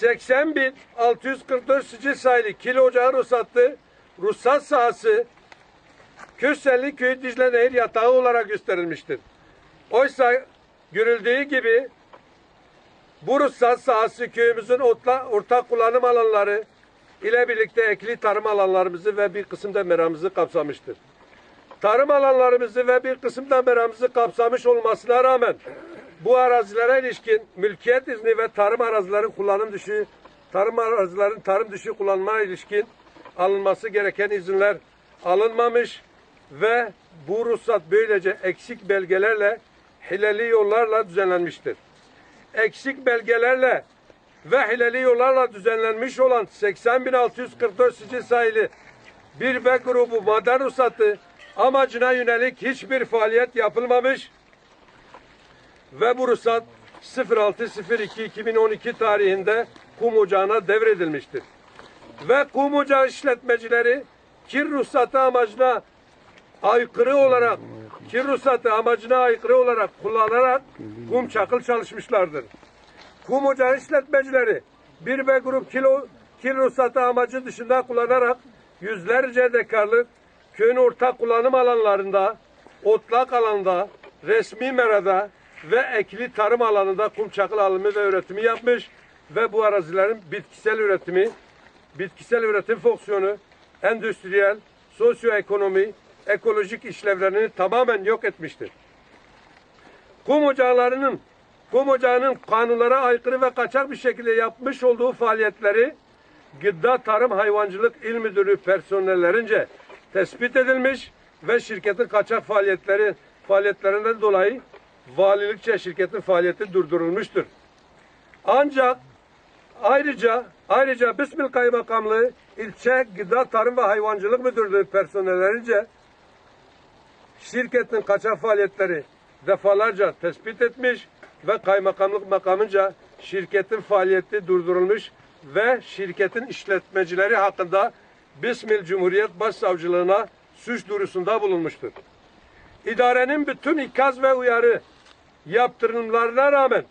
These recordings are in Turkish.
80.644 sicil sayılı kilo ocağı ruhsatlı ruhsat sahası Kürselli Köyü Dicle Nehir yatağı olarak gösterilmiştir. Oysa görüldüğü gibi bu ruhsat sahası köyümüzün otla, ortak kullanım alanları ile birlikte ekli tarım alanlarımızı ve bir kısım da meramızı kapsamıştır. Tarım alanlarımızı ve bir kısım da meramızı kapsamış olmasına rağmen bu arazilere ilişkin mülkiyet izni ve tarım arazilerin kullanım dışı, tarım arazilerin tarım dışı kullanmaya ilişkin alınması gereken izinler alınmamış ve bu ruhsat böylece eksik belgelerle hileli yollarla düzenlenmiştir. Eksik belgelerle ve hileli yollarla düzenlenmiş olan 80.644 sicil sayılı bir B grubu maden ruhsatı amacına yönelik hiçbir faaliyet yapılmamış ve bu ruhsat 06.02.2012 tarihinde kum ocağına devredilmiştir. Ve kum ocağı işletmecileri kir ruhsatı amacına aykırı olarak kir ruhsatı amacına aykırı olarak kullanarak kum çakıl çalışmışlardır. Kum ocağı işletmecileri bir B grup kilo kir ruhsatı amacı dışında kullanarak yüzlerce dekarlık köyün ortak kullanım alanlarında, otlak alanda, resmi merada ve ekli tarım alanında kum çakıl alımı ve üretimi yapmış ve bu arazilerin bitkisel üretimi, bitkisel üretim fonksiyonu, endüstriyel, sosyoekonomi, ekolojik işlevlerini tamamen yok etmiştir. Kum ocaklarının kum ocağının kanunlara aykırı ve kaçak bir şekilde yapmış olduğu faaliyetleri Gıda Tarım Hayvancılık İl Müdürlüğü personellerince tespit edilmiş ve şirketin kaçak faaliyetleri faaliyetlerinden dolayı valilikçe şirketin faaliyeti durdurulmuştur. Ancak ayrıca ayrıca Bismil Kaymakamlığı ilçe Gıda Tarım ve Hayvancılık Müdürlüğü personellerince şirketin kaçak faaliyetleri defalarca tespit etmiş ve kaymakamlık makamınca şirketin faaliyeti durdurulmuş ve şirketin işletmecileri hakkında Bismil Cumhuriyet Başsavcılığına suç duyurusunda bulunmuştur. İdarenin bütün ikaz ve uyarı yaptırımlarına rağmen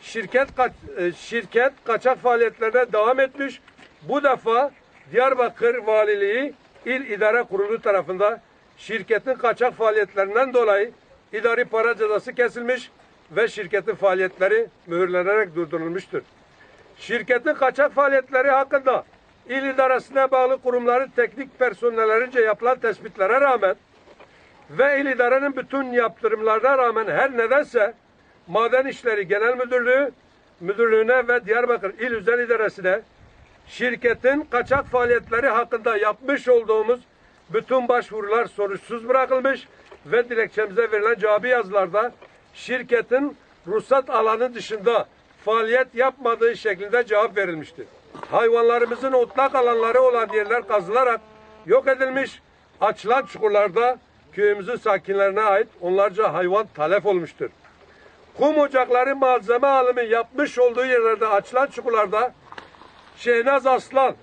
şirket kaç- e, şirket kaçak faaliyetlerine devam etmiş. Bu defa Diyarbakır Valiliği İl İdare Kurulu tarafında şirketin kaçak faaliyetlerinden dolayı idari para cezası kesilmiş ve şirketin faaliyetleri mühürlenerek durdurulmuştur. Şirketin kaçak faaliyetleri hakkında il idaresine bağlı kurumların teknik personellerince yapılan tespitlere rağmen ve il idarenin bütün yaptırımlarına rağmen her nedense Maden İşleri Genel Müdürlüğü Müdürlüğüne ve Diyarbakır İl Özel İdaresi'ne şirketin kaçak faaliyetleri hakkında yapmış olduğumuz bütün başvurular sonuçsuz bırakılmış ve dilekçemize verilen cevabı yazılarda şirketin ruhsat alanı dışında faaliyet yapmadığı şeklinde cevap verilmiştir. Hayvanlarımızın otlak alanları olan yerler kazılarak yok edilmiş, açılan çukurlarda köyümüzün sakinlerine ait onlarca hayvan talep olmuştur. Kum ocakları malzeme alımı yapmış olduğu yerlerde açılan çukurlarda Şehnaz Aslan,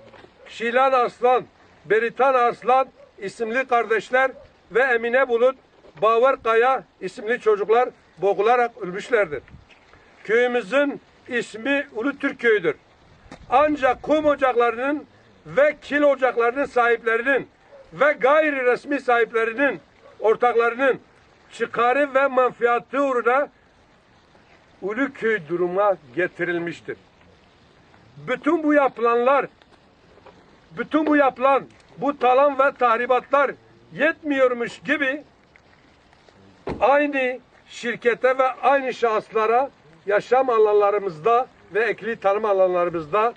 Şilan Aslan, Beritan Aslan isimli kardeşler ve Emine Bulut, Bavar Kaya isimli çocuklar boğularak ölmüşlerdir. Köyümüzün ismi Ulu Türk Köyü'dür. Ancak kum ocaklarının ve kil ocaklarının sahiplerinin ve gayri resmi sahiplerinin, ortaklarının çıkarı ve menfaati uğruna Uluköy duruma getirilmiştir. Bütün bu yapılanlar, bütün bu yapılan bu talan ve tahribatlar yetmiyormuş gibi aynı şirkete ve aynı şahıslara yaşam alanlarımızda ve ekli tarım alanlarımızda